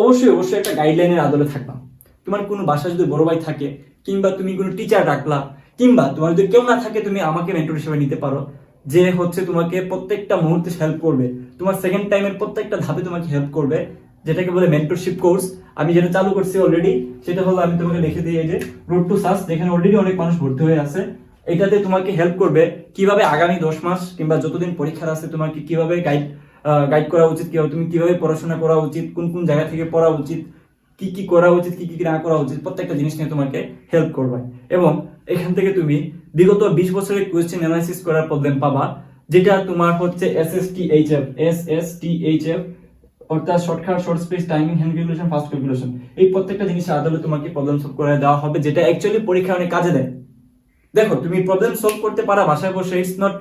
অবশ্যই অবশ্যই একটা গাইডলাইনের আদলে থাকবা। তোমার কোনো বাসা যদি বড় ভাই থাকে, কিংবা তুমি কোনো টিচার রাখলা কিংবা তোমার যদি কেউ না থাকে, তুমি আমাকে মেন্টর হিসেবে নিতে পারো, যে হচ্ছে তোমাকে প্রত্যেকটা মুহূর্তে হেল্প করবে। তোমার সেকেন্ড টাইমের প্রত্যেকটা ধাপে তোমাকে হেল্প করবে, যেটাকে বলে মেন্টরশিপ কোর্স আমি যেটা চালু করছি অলরেডি সেটা হলো আমি তোমাকে লিখে দিই যে রোড টু সাস যেখানে অলরেডি অনেক মানুষ ভর্তি হয়ে আছে। এটাতে তোমাকে হেল্প করবে কীভাবে আগামী দশ মাস কিংবা যতদিন পরীক্ষার আছে, তোমাকে কীভাবে গাইড গাইড করা উচিত কীভাবে তুমি কীভাবে পড়াশোনা করা উচিত, কোন কোন জায়গা থেকে পড়া উচিত, কি কি করা উচিত, কি কি না করা উচিত, প্রত্যেকটা জিনিস নিয়ে তোমাকে হেল্প করবে। এবং এখান থেকে তুমি বিগত বিশ বছরের কোয়েশ্চেন অ্যানালাইসিস করার প্রবলেম পাবা, যেটা তোমার হচ্ছে S S T H F S S T H F অর্থাৎ shortcut short space timing hand calculation fast calculation এই প্রত্যেকটা জিনিসের আদলে তোমাকে প্রবলেম সলভ করে দেওয়া হবে, যেটা অ্যাকচুয়ালি পরীক্ষা অনেক কাজে দেয়। দেখো, তুমি প্রবলেম সলভ করতে পারা বাসায় বসে ইটস নট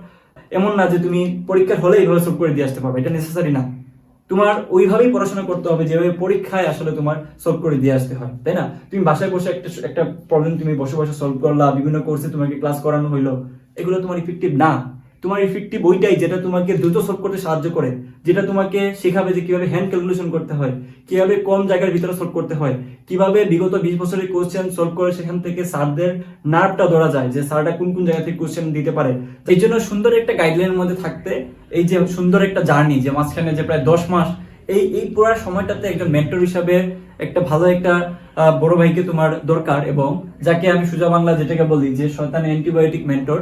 এমন না যে তুমি পরীক্ষার হলে এইভাবে সলভ করে দিয়ে আসতে পারবে, এটা নেসেসারি না। তোমার ওইভাবেই পড়াশোনা করতে হবে যেভাবে পরীক্ষায় আসলে তোমার সলভ করে দিয়ে আসতে হয়, তাই না? তুমি বাসায় বসে একটা একটা প্রবলেম তুমি বসে বসে সলভ করলা, বিভিন্ন কোর্সে তোমাকে ক্লাস করানো হইল, এগুলো তোমার ইফেক্টিভ না। তোমার ইফেক্টিভ ওইটাই যেটা তোমাকে দ্রুত সলভ করতে সাহায্য করে, যেটা তোমাকে শেখাবে যে কীভাবে হ্যান্ড ক্যালকুলেশন করতে হয়, কীভাবে কম জায়গার ভিতরে সলভ করতে হয়, কীভাবে বিগত বিশ বছরের কোশ্চেন সলভ করে সেখান থেকে স্যারদের নার্ভটা ধরা যায় যে স্যারটা কোন কোন জায়গা থেকে কোশ্চেন দিতে পারে। এই জন্য সুন্দর একটা গাইডলাইনের মধ্যে থাকতে, এই যে সুন্দর একটা জার্নি যে মাঝখানে যে প্রায় দশ মাস, এই এই পুরো সময়টাতে একজন মেন্টর হিসাবে একটা ভালো একটা বড় ভাইকে তোমার দরকার এবং যাকে আমি সুজা বাংলা যেটাকে বলি যে শয়তান অ্যান্টিবায়োটিক মেন্টর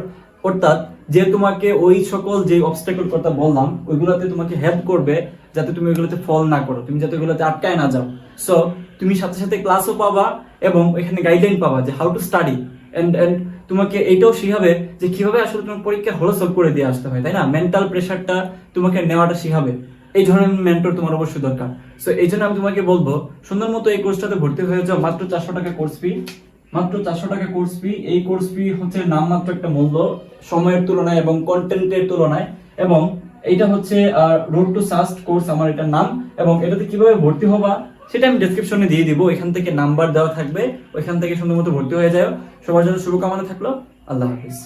অর্থাৎ যে তোমাকে ওই সকল যে অবস্টাকল কথা বললাম, ওইগুলোতে তোমাকে হেল্প করবে যাতে তুমি ওইগুলোতে ফল না করো। তুমি যাতে ওইগুলোতে আটকায় না যাও। সো তুমি সাথে সাথে ক্লাসও পাবা এবং এখানে গাইডলাইন পাবা যে how to study and and তোমাকে এইটাও শিখাবে যে কীভাবে আসলে তোমার পরীক্ষা হলো সলভ করে দিয়ে আসতে হয়, তাই না? মেন্টাল প্রেশারটা তোমাকে নেওয়াটা শিখাবে। এই ধরনের মেন্টর তোমার অবশ্যই দরকার। সো এই জন্য আমি তোমাকে বলব, সুন্দর মতো এই কোর্সটাতে ভর্তি হয়ে যাও। মাত্র চারশো টাকা কোর্স ফি মাত্র চারশো টাকা কোর্স ফি এই কোর্স ফি হচ্ছে নামমাত্র একটা মূল্য সময়ের তুলনায় এবং কন্টেন্টের তুলনায়। এবং এইটা হচ্ছে রোড টু সাস্ট কোর্স আমার এটার নাম। এবং এটাতে কীভাবে ভর্তি হবা সেটা আমি ডিসক্রিপশনে দিয়ে দিব। এখান থেকে নাম্বার দেওয়া থাকবে। ওইখান থেকে সুন্দর মতো ভর্তি হয়ে যায় সবার জন্য শুভকামনা থাকল। আল্লাহ হাফিজ।